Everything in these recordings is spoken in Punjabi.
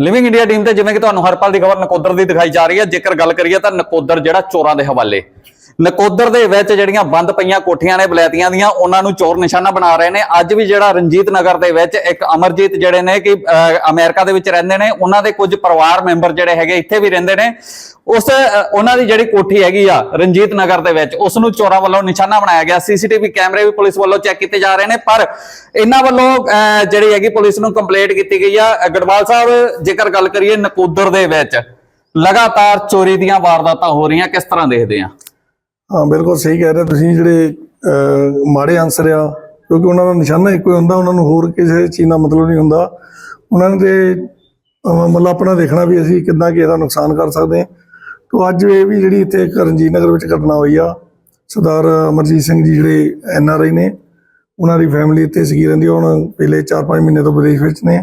ਲਿਵਿੰਗ ਇੰਡੀਆ ਟੀਮ ਤੇ ਜਿਵੇਂ ਕਿ ਤੁਹਾਨੂੰ ਹਰ ਪਲ ਦੀ ਖਬਰ ਨਕੋਦਰ ਦੀ ਦਿਖਾਈ ਜਾ ਰਹੀ ਹੈ। ਜੇਕਰ ਗੱਲ ਕਰੀਏ ਤਾਂ ਨਕੋਦਰ ਜਿਹੜਾ ਚੋਰਾਂ ਦੇ ਹਵਾਲੇ ਨਕੋਦਰ ਦੇ ਵਿੱਚ ਜਿਹੜੀਆਂ ਬੰਦ ਪਈਆਂ ਕੋਠੀਆਂ ਨੇ ਬਲੈਤੀਆਂ ਦੀਆਂ ਉਹਨਾਂ ਨੂੰ ਚੋਰ ਨਿਸ਼ਾਨਾ ਬਣਾ ਰਹੇ ਨੇ। ਅੱਜ ਵੀ ਜਿਹੜਾ ਰਣਜੀਤ ਨਗਰ ਦੇ ਵਿੱਚ ਇੱਕ ਅਮਰਜੀਤ ਜਿਹੜੇ ਨੇ ਕਿ ਅਹ, ਅਮਰੀਕਾ ਦੇ ਵਿੱਚ ਰਹਿੰਦੇ ਨੇ ਉਹਨਾਂ ਦੇ ਕੁਝ ਪਰਿਵਾਰ ਮੈਂਬਰ ਜਿਹੜੇ ਹੈਗੇ ਇੱਥੇ ਵੀ ਰਹਿੰਦੇ ਨੇ। ਉਸ ਉਹਨਾਂ ਦੀ ਜਿਹੜੀ ਕੋਠੀ ਹੈਗੀ ਆ ਰਣਜੀਤ ਨਗਰ ਦੇ ਵਿੱਚ ਉਸ ਨੂੰ ਚੋਰਾਂ ਵੱਲੋਂ ਨਿਸ਼ਾਨਾ ਬਣਾਇਆ ਗਿਆ। ਸੀਸੀਟੀਵੀ ਕੈਮਰੇ ਵੀ ਪੁਲਿਸ ਵੱਲੋਂ ਚੈੱਕ ਕੀਤੇ ਜਾ ਰਹੇ ਨੇ ਪਰ ਇਹਨਾਂ ਵੱਲੋਂ ਜਿਹੜੀ ਹੈਗੀ ਪੁਲਿਸ ਨੂੰ ਕੰਪਲੇਂਟ ਕੀਤੀ ਗਈ ਆ। ਗੜਵਾਲ ਸਾਹਿਬ ਜੇਕਰ ਗੱਲ ਕਰੀਏ ਨਕੋਦਰ ਦੇ ਵਿੱਚ ਲਗਾਤਾਰ ਚੋਰੀ ਦੀਆਂ ਵਾਰਦਾਤਾਂ ਹੋ ਰਹੀਆਂ ਕਿਸ ਤਰ੍ਹਾਂ ਦੇਖਦੇ ਆ? ਹਾਂ ਬਿਲਕੁਲ ਸਹੀ ਕਹਿ ਰਹੇ ਤੁਸੀਂ ਜਿਹੜੇ ਮਾੜੇ ਆਨਸਰ ਆ ਕਿਉਂਕਿ ਉਹਨਾਂ ਦਾ ਨਿਸ਼ਾਨਾ ਇੱਕੋ ਹੀ ਹੁੰਦਾ ਉਹਨਾਂ ਨੂੰ ਹੋਰ ਕਿਸੇ ਚੀਜ਼ ਦਾ ਮਤਲਬ ਨਹੀਂ ਹੁੰਦਾ। ਉਹਨਾਂ ਨੇ ਤੇ ਮਤਲਬ ਆਪਣਾ ਦੇਖਣਾ ਵੀ ਅਸੀਂ ਕਿੱਦਾਂ ਕਿ ਇਹਦਾ ਨੁਕਸਾਨ ਕਰ ਸਕਦੇ ਹਾਂ। ਤੋਂ ਅੱਜ ਇਹ ਵੀ ਜਿਹੜੀ ਇੱਥੇ ਇੱਕ ਰਣਜੀਤ ਨਗਰ ਵਿੱਚ ਘਟਨਾ ਹੋਈ ਆ ਸਰਦਾਰ ਅਮਰਜੀਤ ਸਿੰਘ ਜੀ ਜਿਹੜੇ ਐਨ ਆਰ ਆਈ ਨੇ ਉਹਨਾਂ ਦੀ ਫੈਮਿਲੀ ਇੱਥੇ ਸੀਗੀ ਰਹਿੰਦੀ ਆ, ਹੁਣ ਪਿਛਲੇ 4-5 ਮਹੀਨੇ ਤੋਂ ਵਿਦੇਸ਼ ਵਿੱਚ ਨੇ।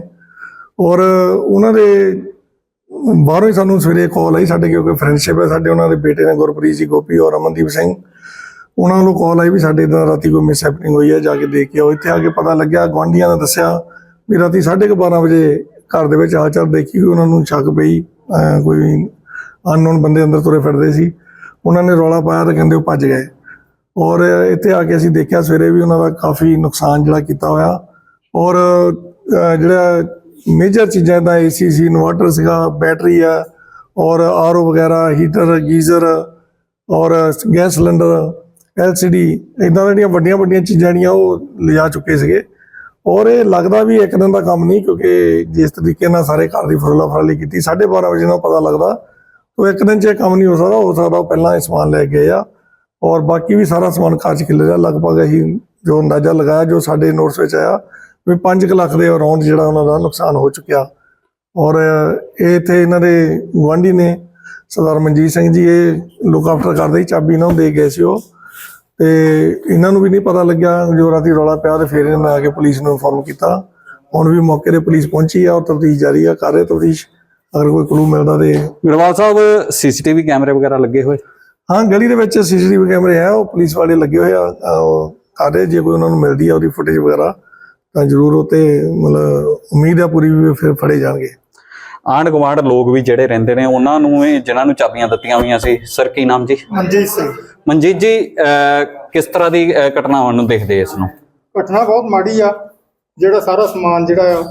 ਔਰ ਉਹਨਾਂ ਦੇ ਬਾਹਰੋਂ ਹੀ ਸਾਨੂੰ ਸਵੇਰੇ ਕਾਲ ਆਈ ਸਾਡੇ, ਕਿਉਂਕਿ ਫਰੈਂਡਸ਼ਿਪ ਹੈ ਸਾਡੇ, ਉਹਨਾਂ ਦੇ ਬੇਟੇ ਨੇ ਗੁਰਪ੍ਰੀਤ ਜੀ, ਗੋਪੀ ਔਰ ਅਮਨਦੀਪ ਸਿੰਘ। ਉਹਨਾਂ ਨੂੰ ਕਾਲ ਆਈ ਵੀ ਸਾਡੇ ਇਦਾਂ ਰਾਤੀ ਕੋਈ ਮਿਸ ਹੈਪਨਿੰਗ ਹੋਈ ਹੈ, ਜਾ ਕੇ ਦੇਖ ਕੇ ਆਓ। ਇੱਥੇ ਆ ਕੇ ਪਤਾ ਲੱਗਿਆ, ਗੁਆਂਢੀਆਂ ਨੇ ਦੱਸਿਆ ਵੀ ਰਾਤੀ 12:30 ਵਜੇ ਘਰ ਦੇ ਵਿੱਚ ਆ ਹਾਲਚਾਲ ਦੇਖੀ ਉਹਨਾਂ ਨੂੰ ਸ਼ੱਕ ਪਈ ਕੋਈ ਅਨਨੋਨ ਬੰਦੇ ਅੰਦਰ ਤੁਰੇ ਫਿਰਦੇ ਸੀ। ਉਹਨਾਂ ਨੇ ਰੌਲਾ ਪਾਇਆ ਤਾਂ ਕਹਿੰਦੇ ਉਹ ਭੱਜ ਗਏ। ਔਰ ਇੱਥੇ ਆ ਕੇ ਅਸੀਂ ਦੇਖਿਆ ਸਵੇਰੇ ਵੀ ਉਹਨਾਂ ਦਾ ਕਾਫੀ ਨੁਕਸਾਨ ਜਿਹੜਾ ਕੀਤਾ ਹੋਇਆ। ਔਰ ਜਿਹੜਾ ਮੇਜਰ ਚੀਜ਼ਾਂ ਦਾ ਏਸੀ ਸੀ ਇਨਵਰਟਰ ਸੀਗਾ ਬੈਟਰੀ ਆ, ਔਰ ਆਰਓ ਵਗੈਰਾ ਹੀਟਰ ਗੀਜ਼ਰ ਔਰ ਗੈਸ ਸਿਲੰਡਰ ਐਲਸੀਡੀ ਇਦਾਂ ਦੀਆਂ ਜਿਹੜੀਆਂ ਵੱਡੀਆਂ ਵੱਡੀਆਂ ਚੀਜ਼ਾਂ ਜਿਹੜੀਆਂ ਉਹ ਲਿਜਾ ਚੁੱਕੇ ਸੀਗੇ। ਔਰ ਇਹ ਲੱਗਦਾ ਵੀ ਇੱਕ ਦਿਨ ਦਾ ਕੰਮ ਨਹੀਂ, ਕਿਉਂਕਿ ਜਿਸ ਤਰੀਕੇ ਨਾਲ ਸਾਰੇ ਘਰ ਦੀ ਫਰਲਾ ਫਰਲੀ ਕੀਤੀ 12:30 ਵਜੇ ਨਾਲ ਪਤਾ ਲੱਗਦਾ, ਉਹ ਇੱਕ ਦਿਨ 'ਚ ਇਹ ਕੰਮ ਨਹੀਂ ਹੋ ਸਕਦਾ ਹੋ ਸਕਦਾ ਉਹ ਪਹਿਲਾਂ ਇਹ ਸਮਾਨ ਲੈ ਕੇ ਗਏ ਆ ਔਰ ਬਾਕੀ ਵੀ ਸਾਰਾ ਸਮਾਨ ਘਰ 'ਚ ਖਿਲਰਿਆ ਲਗਭਗ ਅਸੀਂ ਜੋ ਅੰਦਾਜ਼ਾ ਲਗਾਇਆ, ਜੋ ਸਾਡੇ ਨੋਟਸ ਵਿੱਚ ਆਇਆ ਵੀ 5 ਲੱਖ ਦੇ ਅਰਾਊਂਡ ਜਿਹੜਾ ਉਹਨਾਂ ਦਾ ਨੁਕਸਾਨ ਹੋ ਚੁੱਕਿਆ। ਔਰ ਇਹ ਇੱਥੇ ਇਹਨਾਂ ਦੇ ਗੁਆਂਢੀ ਨੇ ਸਰਦਾਰ ਮਨਜੀਤ ਸਿੰਘ ਜੀ ਇਹ ਲੁੱਕ ਆਫਟਰ ਕਰਦੇ ਸੀ ਚਾਬੀ ਇਹਨਾਂ ਨੂੰ ਦੇ ਗਏ ਸੀ ਉਹ। ਤੇ ਇਹਨਾਂ ਨੂੰ ਵੀ ਨਹੀਂ ਪਤਾ ਲੱਗਿਆ ਜੋ ਰਾਤੀ ਰੌਲਾ ਪਿਆ ਤੇ ਫਿਰ ਇਹਨਾਂ ਨੇ ਆ ਕੇ ਪੁਲਿਸ ਨੂੰ ਇਨਫੋਰਮ ਕੀਤਾ। ਹੁਣ ਵੀ ਮੌਕੇ ਤੇ ਪੁਲਿਸ ਪਹੁੰਚੀ ਆ ਔਰ ਤਫਤੀਸ਼ ਜਾਰੀ ਆ ਕਰ ਰਹੇ ਤਫਤੀਸ਼। ਅਗਰ ਕੋਈ ਕਲੂ ਮਿਲਦਾ ਤੇ ਗੜਵਾਲ ਸਾਹਿਬ ਸੀਸੀਟੀਵੀ ਕੈਮਰੇ ਵਗੈਰਾ ਲੱਗੇ ਹੋਏ? ਹਾਂ ਗਲੀ ਦੇ ਵਿੱਚ ਸੀਸੀਟੀਵੀ ਕੈਮਰੇ ਆ ਉਹ ਪੁਲਿਸ ਵਾਲੇ ਲੱਗੇ ਹੋਏ ਆ ਉਹ ਕਰ ਰਹੇ ਜੇ ਕੋਈ ਉਹਨਾਂ ਨੂੰ ਮਿਲਦੀ ਆ ਉਹਦੀ ਫੁਟੇਜ ਵਗੈਰਾ। ਤਾਂ ਜ਼ਰੂਰ ਉਹ ਤੇ ਮਤਲਬ ਉਮੀਦ ਆ ਪੂਰੀ ਵੀ ਫਿਰ ਫੜੇ ਜਾਣਗੇ। ਆਂਢ ਗੁਆਂਢ ਲੋਕ ਵੀ ਜਿਹੜੇ ਰਹਿੰਦੇ ਨੇ ਉਹਨਾਂ ਨੂੰ ਇਹ ਜਿਨ੍ਹਾਂ ਨੂੰ ਚਾਬੀਆਂ ਦਿੱਤੀਆਂ ਹੋਈਆਂ ਸੀ ਸਰ ਕੀ ਨਾਮ ਜੀ? ਮਨਜੀਤ ਸਿੰਘ। ਮਨਜੀਤ ਜੀ ਕਿਸ ਤਰ੍ਹਾਂ ਦੀ ਘਟਨਾਵਾਂ ਨੂੰ ਦੇਖਦੇ ਇਸ ਨੂੰ? ਘਟਨਾ ਬਹੁਤ ਮਾੜੀ ਆ ਜਿਹੜਾ ਸਾਰਾ ਸਮਾਨ ਜਿਹੜਾ ਆ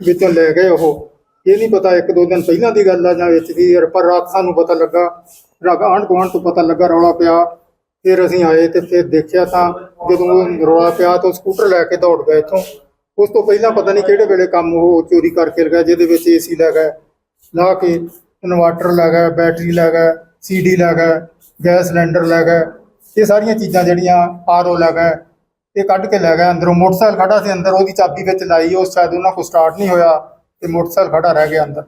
ਵਿੱਚੋਂ ਲੈ ਗਏ ਉਹ। ਇਹ ਨਹੀਂ ਪਤਾ ਇੱਕ ਦੋ ਦਿਨ ਪਹਿਲਾਂ ਦੀ ਗੱਲ ਆ ਜਾਂ ਵਿੱਚ ਦੀ ਪਰ ਰਾਤ ਸਾਨੂੰ ਪਤਾ ਲੱਗਾ ਰਾਤ ਆਂਢ ਗੁਆਂਢ ਤੋਂ ਪਤਾ ਲੱਗਾ ਰੌਲਾ ਪਿਆ। ਫਿਰ ਅਸੀਂ ਆਏ ਤੇ ਫਿਰ ਦੇਖਿਆ ਤਾਂ ਜਦੋਂ ਰੌਲਾ ਪਿਆ ਤਾਂ ਸਕੂਟਰ ਲੈ ਕੇ ਦੌੜ ਗਏ ਇੱਥੋਂ। ਉਸ ਤੋਂ ਪਹਿਲਾਂ ਪਤਾ ਨਹੀਂ ਕਿਹੜੇ ਵੇਲੇ ਕੰਮ ਉਹ ਚੋਰੀ ਕਰਕੇ ਲਗਾ ਜਿਹਦੇ ਵਿੱਚ ਏਸੀ ਲੈ ਗਏ, ਲਾ ਕੇ ਇਨਵਰਟਰ ਲੈ ਗਏ, ਬੈਟਰੀ ਲੈ ਗਏ ਸੀਡੀ ਲੈ ਗਏ, ਗੈਸ ਸਿਲੰਡਰ ਲੈ ਗਏ, ਇਹ ਸਾਰੀਆਂ ਚੀਜ਼ਾਂ ਜਿਹੜੀਆਂ ਆਰਓ ਲੈ ਗਏ, ਇਹ ਕੱਢ ਕੇ ਲੈ ਗਏ ਅੰਦਰੋਂ। ਮੋਟਰਸਾਈਕਲ ਖੜਾ ਸੀ ਅੰਦਰ, ਉਹਦੀ ਚਾਬੀ ਵਿੱਚ ਲਾਈ, ਉਹ ਸ਼ਾਇਦ ਉਹਨਾਂ ਕੋਲ ਸਟਾਰਟ ਨਹੀਂ ਹੋਇਆ ਤੇ ਮੋਟਰਸਾਈਕਲ ਖੜਾ ਰਹਿ ਗਿਆ ਅੰਦਰ।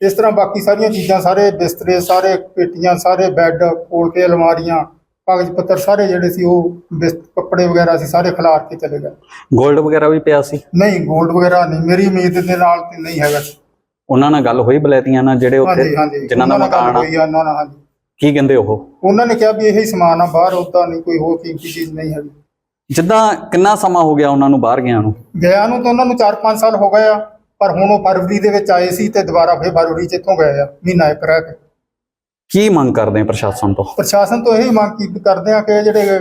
ਇਸ ਤਰ੍ਹਾਂ ਬਾਕੀ ਸਾਰੀਆਂ ਚੀਜ਼ਾਂ, ਸਾਰੇ ਬਿਸਤਰੇ, ਸਾਰੇ ਪੇਟੀਆਂ, ਸਾਰੇ ਬੈੱਡ ਕੋਲ ਕੇ ਅਲਮਾਰੀਆਂ ਕਾਗਜ਼ ਪੱਤਰ ਸਾਰੇ ਜਿਹੜੇ ਸੀ ਉਹ ਬਿਸ- ਕੱਪੜੇ ਵਗੈਰਾ ਸੀ ਸਾਰੇ ਖਿਲਾਰ ਕੇ ਚਲੇ ਗਏ। 골ਡ ਵਗੈਰਾ ਵੀ ਪਿਆ ਸੀ? ਨਹੀਂ 골ਡ ਵਗੈਰਾ ਨਹੀਂ ਮੇਰੀ ਉਮੀਦ ਦੇ ਨਾਲ ਤੇ ਨਹੀਂ ਹੈਗਾ। ਉਹਨਾਂ ਨਾਲ ਗੱਲ ਹੋਈ ਬਲੈਤੀਆਂ ਨਾਲ ਜਿਹੜੇ ਹਾਂਜੀ ਉੱਥੇ ਹਾਂਜੀ ਜਿਨ੍ਹਾਂ ਦਾ ਉਹਨਾਂ ਨਾਲ ਗੱਲ ਮਕਾਨ ਆ? ਹੋਈ ਆ ਉਹਨਾਂ ਨਾਲ ਹਾਂਜੀ। ਕੀ ਕਹਿੰਦੇ ਉਹ? ਉਹਨਾਂ ਨੇ ਕਿਹਾ ਵੀ ਇਹੀ ਸਮਾਨ ਆ ਬਾਹਰ ਉਦਾਂ ਨਹੀਂ ਕੋਈ ਹੋਰ ਕੀਮਤੀ ਚੀਜ਼ ਨਹੀਂ ਹੈਗੀ। ਜਿੱਦਾਂ ਕਿੰਨਾ ਸਮਾਂ ਹੋ ਗਿਆ ਉਹਨਾਂ ਨੂੰ ਬਾਹਰ ਗਿਆ ਨੂੰ? ਗਿਆ ਨੂੰ ਤਾਂ ਉਹਨਾਂ ਨੂੰ 4-5 ਸਾਲ ਹੋ ਗਏ ਆ ਪਰ ਹੁਣ ਉਹ ਫਰਵਰੀ ਦੇ ਵਿੱਚ ਆਏ ਸੀ ਤੇ ਦੁਬਾਰਾ ਫੇਰ ਫਰਵਰੀ ਚ ਇੱਥੋਂ ਗਏ ਆ ਮਹੀਨਾ ਇੱਕ ਰਹਿ ਕੇ। ਕੀ ਮੰਗ ਕਰਦੇ ਆ ਪ੍ਰਸ਼ਾਸਨ ਤੋਂ? ਪ੍ਰਸ਼ਾਸਨ ਤੋਂ ਇਹੀ ਮੰਗ ਕੀ ਕਰਦੇ ਆ ਕਿ ਜਿਹੜੇ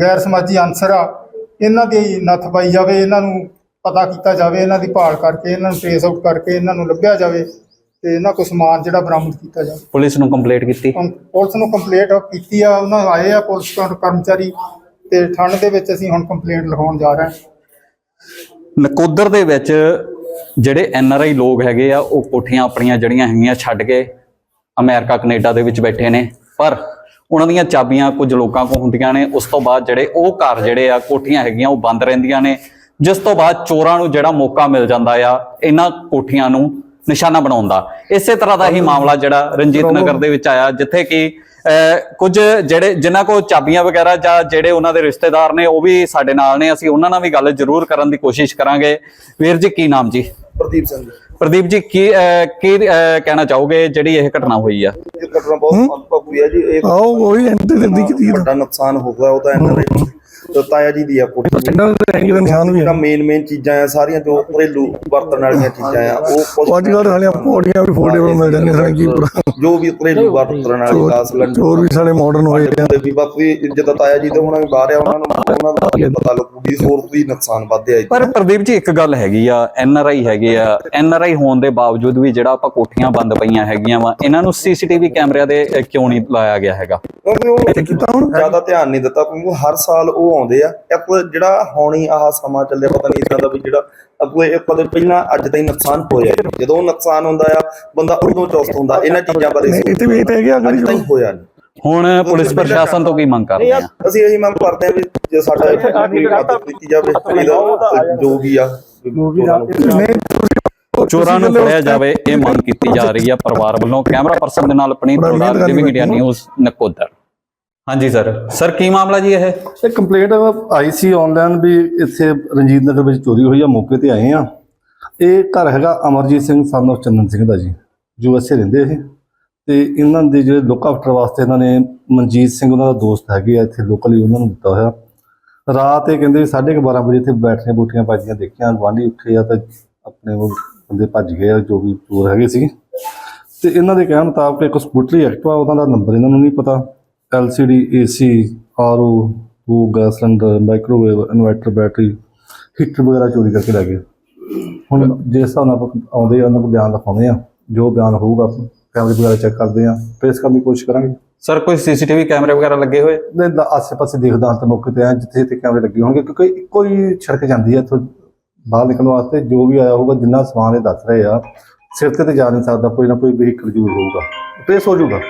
ਗੈਰ ਸਮਾਜੀ ਅਨਸਰ ਆ ਇਹਨਾਂ ਦੀ ਨੱਥ ਪਾਈ ਜਾਵੇ ਇਹਨਾਂ ਨੂੰ ਪਤਾ ਕੀਤਾ ਜਾਵੇ ਇਹਨਾਂ ਦੀ ਭਾਲ ਕਰਕੇ ਇਹਨਾਂ ਨੂੰ ਟ੍ਰੇਸ ਆਊਟ ਕਰਕੇ ਇਹਨਾਂ ਨੂੰ ਲੱਭਿਆ ਜਾਵੇ ਤੇ ਇਹਨਾਂ ਕੋਲ ਸਮਾਨ ਜਿਹੜਾ ਬਰਾਮਦ ਕੀਤਾ ਜਾਵੇ। ਪੁਲਿਸ ਨੂੰ ਕੰਪਲੇਂਟ ਕੀਤੀ? ਪੁਲਿਸ ਨੂੰ ਕੰਪਲੇਂਟ ਕੀਤੀ ਆ ਉਹਨਾਂ ਆਏ ਆ ਪੁਲਿਸ ਕਰਮਚਾਰੀ ਤੇ ਥਾਣੇ ਦੇ ਵਿੱਚ ਅਸੀਂ ਹੁਣ ਕੰਪਲੇਂਟ ਲਿਖਾਉਣ ਜਾ ਰਹੇ ਹਾਂ। ਨਕੋਦਰ ਦੇ ਵਿੱਚ ਜਿਹੜੇ ਐਨ ਆਰ ਆਈ ਲੋਕ ਹੈਗੇ ਆ ਉਹ ਕੋਠੀਆਂ ਆਪਣੀਆਂ ਜਿਹੜੀਆਂ ਹੈਗੀਆਂ ਛੱਡ ਕੇ ਅਮਰੀਕਾ ਕੈਨੇਡਾ ਦੇ ਵਿੱਚ ਬੈਠੇ ਨੇ। ਪਰ ਉਹਨਾਂ ਦੀਆਂ ਚਾਬੀਆਂ ਕੁਝ ਲੋਕਾਂ ਕੋਲ ਹੁੰਦੀਆਂ ਨੇ। ਉਸ ਤੋਂ ਬਾਅਦ ਜਿਹੜੇ ਉਹ ਘਰ ਜਿਹੜੇ ਆ ਕੋਠੀਆਂ ਹੈਗੀਆਂ ਉਹ ਬੰਦ ਰਹਿੰਦੀਆਂ ਨੇ। ਜਿਸ ਤੋਂ ਬਾਅਦ ਚੋਰਾਂ ਨੂੰ ਜਿਹੜਾ ਮੌਕਾ ਮਿਲ ਜਾਂਦਾ ਆ ਇਹਨਾਂ ਕੋਠੀਆਂ ਨੂੰ ਨਿਸ਼ਾਨਾ ਬਣਾਉਣ ਦਾ। ਇਸੇ ਤਰ੍ਹਾਂ ਦਾ ਹੀ ਮਾਮਲਾ ਜਿਹੜਾ ਰਣਜੀਤ ਨਗਰ ਦੇ ਵਿੱਚ ਆਇਆ ਜਿੱਥੇ ਕਿ ਕੁਝ ਜਿਹੜੇ ਜਿਨ੍ਹਾਂ ਕੋਲ ਚਾਬੀਆਂ ਵਗੈਰਾ ਜਾਂ ਜਿਹੜੇ ਉਹਨਾਂ ਦੇ ਰਿਸ਼ਤੇਦਾਰ ਨੇ ਉਹ ਵੀ ਸਾਡੇ ਨਾਲ ਨੇ। ਅਸੀਂ ਉਹਨਾਂ ਨਾਲ ਵੀ ਗੱਲ ਜ਼ਰੂਰ ਕਰਨ ਦੀ ਕੋਸ਼ਿਸ਼ ਕਰਾਂਗੇ। ਵੀਰ ਜੀ ਕੀ ਨਾਮ ਜੀ? ਪ੍ਰਦੀਪ ਸਿੰਘ। ਪ੍ਰਦੀਪ ਜੀ ਕੀ ਕੀ ਕਹਿਣਾ ਚਾਹੋਗੇ ਜਿਹੜੀ ਇਹ ਘਟਨਾ ਹੋਈ ਆ? ਇਹ ਘਟਨਾ ਬਹੁਤ ਮੰਦਭਾਗੀ ਹੈ ਜੀ। ਇਹ ਆਓ ਉਹੀ ਐਂਟੀ ਦਿੱਤੀ ਕੀਤੀ ਵੱਡਾ ਨੁਕਸਾਨ ਹੋ ਗਿਆ ਉਹਦਾ ਇਹਨਾਂ ਦੇ ਤਾਇਆ ਜੀ ਦੀ ਆ ਕੋਠੀ ਪਿੰਡਾਂ ਦੇ ਹੈਗੇ ਦੇ ਨਿਸ਼ਾਨ ਵੀ ਜਿਹੜਾ ਮੇਨ ਮੇਨ ਚੀਜ਼ਾਂ ਆ ਸਾਰੀਆਂ ਜੋ ਘਰੇਲੂ ਵਰਤਣ ਵਾਲੀਆਂ ਚੀਜ਼ਾਂ ਆ ਉਹ ਕੁਛ- ਅੱਜ ਕੱਲ੍ਹ ਸਾਲੀਆਂ ਪੌੜੀਆਂ ਵੀ ਫੋਲਡੇਬਲ ਮਿਲ ਜਾਂਦੀਆਂ ਸਾਲੀਆਂ ਕੀ ਜੋ ਵੀ ਘਰੇਲੂ ਵਰਤਣ ਵਾਲੀ ਗਾਸ ਲੰਡ ਚੋਰ ਵੀ ਸਾਲੇ ਮਾਡਰਨ ਹੋਏ ਆ। ਤੇ ਵੀ ਬਾਕੀ ਜਿੱਦਾਂ ਤਾਇਆ ਜੀ ਤੇ ਹੁਣ ਵੀ ਬਾਹਰ ਆ ਉਹਨਾਂ ਨੂੰ ਉਹਨਾਂ ਦਾ ਕੀ ਪਤਾ ਲੱਗੂ ਵੀ ਹੋਰ ਵੀ ਨੁਕਸਾਨ ਵਧਿਆ ਪਰ ਪ੍ਰਦੀਪ ਜੀ ਇੱਕ ਗੱਲ ਹੈਗੀ ਆ ਐਨ ਆਰ ਆਈ ਹੈਗੇ ਆ। ਐਨ ਆਰ ਆਈ ਹੋਣ ਦੇ ਬਾਵਜੂਦ ਵੀ ਜਿਹੜਾ ਆਪਾਂ ਕੋਠੀਆਂ ਬੰਦ ਪਈਆਂ ਹੈਗੀਆਂ ਵਾ ਇਹਨਾਂ ਨੂੰ ਸੀਸੀਟੀਵੀ ਕੈਮਰਿਆਂ ਦੇ ਅਹ, ਕਿਉਂ ਨਹੀਂ ਲਾਇਆ ਗਿਆ ਹੈਗਾ? ਕਿਉਂਕਿ ਉਹ ਕੀਤਾ ਹੁਣ ਜ਼ਿਆਦਾ ਧਿਆਨ ਨਹੀਂ ਦਿੱਤਾ ਕਿਉਂਕਿ ਹਰ ਸਾਲ ਉਹ ਆਉਂਦੇ ਆ। ਇੱਕ ਜਿਹੜਾ ਹੋਣੀ ਆਹ ਸਮਾਂ ਚੱਲਿਆ ਪਤਾ ਨਹੀਂ ਇਦਾਂ ਦਾ ਵੀ ਜਿਹੜਾ ਅੱਗੇ ਇੱਕ ਕਦੇ ਪਹਿਲਾਂ ਅੱਜ ਤਾਈਂ ਨੁਕਸਾਨ ਹੋਇਆ। ਜਦੋਂ ਉਹ ਨੁਕਸਾਨ ਹੁੰਦਾ ਆ ਬੰਦਾ ਉਦੋਂ ਚੁਸਤ ਹੁੰਦਾ। ਇਹਨਾਂ ਚੀਜ਼ਾਂ ਬਾਰੇ ਨਹੀਂ ਇੱਥੇ ਵੀ ਇਹ ਤਾਂ ਹੈਗੇ ਆ ਅੱਜ ਤਾਈਂ ਹੋਇਆ ਨਹੀਂ। ਹੁਣ ਪੁਲਿਸ ਪ੍ਰਸ਼ਾਸਨ ਤੋਂ ਕੀ ਮੰਗ ਕਰਦੇ ਆ? ਅਸੀਂ ਇਹੀ ਮੰਗ ਕਰਦੇ ਹਾਂ ਵੀ ਜੇ ਸਾਡਾ ਮਦਦ ਕੀਤੀ ਜਾਵੇ ਜੋ ਵੀ ਆ ਚੋਰਾਂ ਨੂੰ ਨਹੀਂ ਚੋਰਾਂ ਨੂੰ ਫੜਿਆ ਜਾਵੇ ਇਹ ਮੰਗ ਕੀਤੀ ਜਾ ਰਹੀ ਆ ਪਰਿਵਾਰ ਵੱਲੋਂ। ਕੈਮਰਾ ਪਰਸਨ ਦੇ ਨਾਲ ਮਿਹਨਤ product living India News Nakodar. ਹਾਂਜੀ ਸਰ ਸਰ ਕੀ ਮਾਮਲਾ ਜੀ ਇਹ? ਇਹ ਕੰਪਲੇਂਟ ਆਈ ਸੀ ਆਨਲਾਈਨ ਵੀ ਇੱਥੇ ਰਣਜੀਤ ਨਗਰ ਵਿੱਚ ਚੋਰੀ ਹੋਈ ਆ, ਮੌਕੇ ਤੇ ਆਏ ਆ। ਇਹ ਘਰ ਹੈਗਾ ਅਮਰਜੀਤ ਸਿੰਘ ਸਨ of ਚੰਦਨ ਸਿੰਘ ਦਾ ਜੀ ਜੋ ਇੱਥੇ ਰਹਿੰਦੇ ਇਹ। ਤੇ ਇਹਨਾਂ ਦੇ ਜਿਹੜੇ ਲੁੱਕ ਆਫਟਰ ਵਾਸਤੇ ਇਹਨਾਂ ਨੇ ਮਨਜੀਤ ਸਿੰਘ ਉਹਨਾਂ ਦਾ ਦੋਸਤ ਹੈਗੇ ਆ, ਇੱਥੇ ਲੋਕਲੀ ਉਹਨਾਂ ਨੂੰ ਦਿੱਤਾ ਹੋਇਆ। ਰਾਤ ਇਹ ਕਹਿੰਦੇ ਵੀ ਸਾਢੇ ਕੁ 12 ਵਜੇ ਇੱਥੇ ਬੈਠੀਆਂ ਬੂਠੀਆਂ ਪਾਜੀਆਂ ਦੇਖੀਆਂ, ਗੁਆਂਢੀ ਉੱਠੇ ਆ ਤਾਂ ਆਪਣੇ ਉਹ ਬੰਦੇ ਭੱਜ ਗਏ ਆ, ਜੋ ਵੀ ਚੋਰ ਹੈਗੇ ਸੀ ਤੇ ਇਹਨਾਂ ਦੇ ਕਹਿਣ ਮੁਤਾਬਕ ਇੱਕ ਸਕੂਟਰੀ ਐਕਟਿਵਾ ਉਹਦਾ ਦਾ ਨੰਬਰ ਇਹਨਾਂ ਨੂੰ ਨਹੀਂ ਪਤਾ। LCD AC RO ਉਹ gas cylinder microwave inverter battery heater ਵਗੈਰਾ ਚੋਰੀ ਕਰਕੇ ਲੈ ਗਏ। ਹੁਣ ਜਿਸ ਹਿਸਾਬ ਨਾਲ ਆਪਾਂ ਆਉਂਦੇ ਆ ਉਹਨਾਂ ਕੋਲ ਬਿਆਨ ਲਿਖਾਉਂਦੇ ਆ ਜੋ ਬਿਆਨ ਹੋਊਗਾ ਕੈਮਰੇ ਵਗੈਰਾ ਚੈੱਕ ਕਰਦੇ ਆ ਟ੍ਰੇਸ ਕਰਨ ਦੀ ਕੋਸ਼ਿਸ਼ ਕਰਾਂਗੇ। ਸਰ ਕੋਈ ਸੀਸੀਟੀਵੀ ਕੈਮਰੇ ਵਗੈਰਾ ਲੱਗੇ ਹੋਏ? ਦਾ ਆਸੇ-ਪਾਸੇ ਦੇਖਦਾ ਹਾਂ ਤੇ ਮੌਕੇ ਤੇ ਆ ਜਿੱਥੇ ਤੇ ਕੈਮਰੇ ਲੱਗੇ ਹੋਣਗੇ ਕਿਉਂਕਿ ਇੱਕੋ ਹੀ ਸੜਕ ਜਾਂਦੀ ਹੈ ਇੱਥੋਂ ਬਾਹਰ ਨਿਕਲਣ ਵਾਸਤੇ ਜੋ ਵੀ ਆਇਆ ਹੋਊਗਾ ਜਿੰਨਾ ਸਮਾਨ ਇਹ ਦੱਸ ਰਹੇ ਆ ਸਿਰ ਤੇ ਤੇ ਜਾ ਨਹੀਂ ਸਕਦਾ ਕੋਈ ਨਾ ਕੋਈ ਵਹੀਕਲ ਜ਼ਰੂਰ ਹੋਊਗਾ ਟ੍ਰੇਸ ਹੋ ਜਾਊਗਾ।